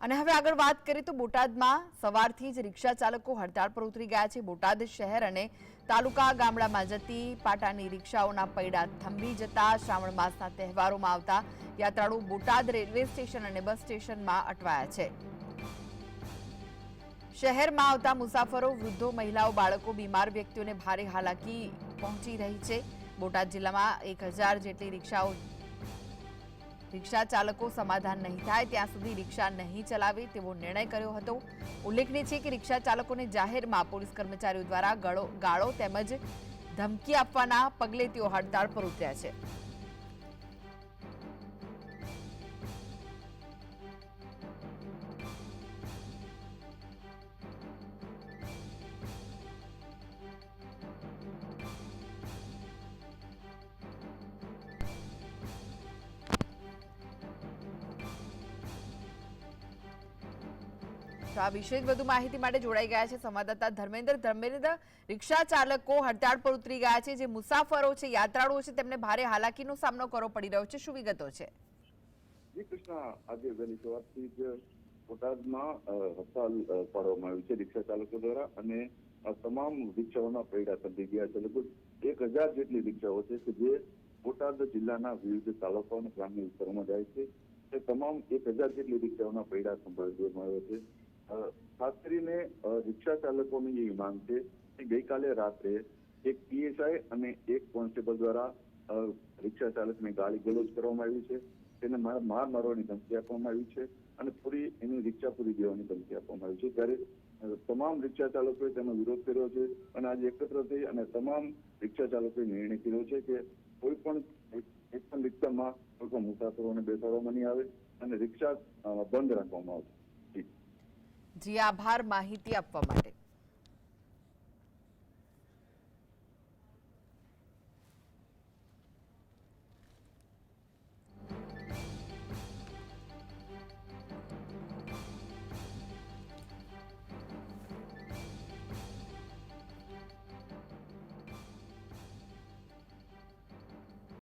અને હવે આગળ વાત કરીએ તો બોટાદમાં સવારથી જ રિક્ષા ચાલકો હડતાળ પર ઉતરી ગયા છે. બોટાદ શહેર અને તાલુકા ગામડામાં જતી પાટાની રિક્ષાઓના પૈડા થંભી જતા શ્રાવણ માસના તહેવારોમાં આવતા યાત્રાળુ બોટાદ રેલવે સ્ટેશન અને બસ સ્ટેશનમાં અટવાયા છે. શહેરમાં આવતા મુસાફરો, વૃદ્ધો, મહિલાઓ, બાળકો, બીમાર વ્યક્તિઓને ભારે હાલાકી પહોંચી રહી છે. બોટાદ જિલ્લામાં એક જેટલી રિક્ષાઓ રિક્ષા ચાલકો સમાધાન નહીં થાય, ત્યાં સુધી રિક્ષા નહીં ચલાવે તેવો નિર્ણય કર્યો હતો. ઉલ્લેખનીય છે કે રિક્ષા ચાલકોને જાહેરમાં પોલીસ કર્મચારીઓ દ્વારા ગળો તેમજ ધમકી આપવાના પગલે તેઓ હડતાળ પર ઉતર્યા છે. તો આ વિશે વધુ માહિતી માટે જોડાઈ ગયા છે સંવાદદાતા ધર્મેન્દ્ર. ધર્મેન્દ્ર, રિક્ષા ચાલકો હડતાળ પર ઉતરી ગયા છે. જે મુસાફરો છે, યાત્રાળુઓ છે, તેમને ભારે હાલાકીનો સામનો કરવો પડી રહ્યો છે. શું વિગતો છે? જી કૃષ્ણ, આજે વહેલી સવારથી જ બોટાદમાં હડતાલ પાડવામાં આવી છે રિક્ષા ચાલકો દ્વારા અને તમામ રિક્ષાઓના પૈડા થઈ ગયા છે. લગભગ એક હજાર જેટલી રિક્ષાઓ છે કે જે બોટાદ જિલ્લાના વિવિધ તાલુકાઓ અને ગ્રામ્ય વિસ્તારોમાં જાય છે. તે તમામ એક હજાર જેટલી રિક્ષાઓના પૈડા સંભાળવામાં આવ્યા છે. ખાસ કરીને રિક્ષા ચાલકોની એવી માંગ છે કે ગઈકાલે રાત્રે એક પીએસઆઈ અને એક કોન્સ્ટેબલ દ્વારા રિક્ષા ચાલકને ગાળી ગલોચ કરવામાં આવી છે. તેને માર માર મારવાની ધમકી આપવામાં આવી છે અને પૂરી એની રિક્ષા પૂરી દેવાની ધમકી આપવામાં આવી છે. ત્યારે તમામ રિક્ષા ચાલકોએ તેનો વિરોધ કર્યો છે અને આજે એકત્ર થઈ અને તમામ રિક્ષા ચાલકોએ નિર્ણય કર્યો છે કે કોઈ પણ એક- પણ રિક્ષામાં કોઈ પણ મુસાફરોને બેસાડવામાં નહીં આવે અને રિક્ષા બંધ રાખવામાં આવશે. જી જી માહિતી આપવા માટે.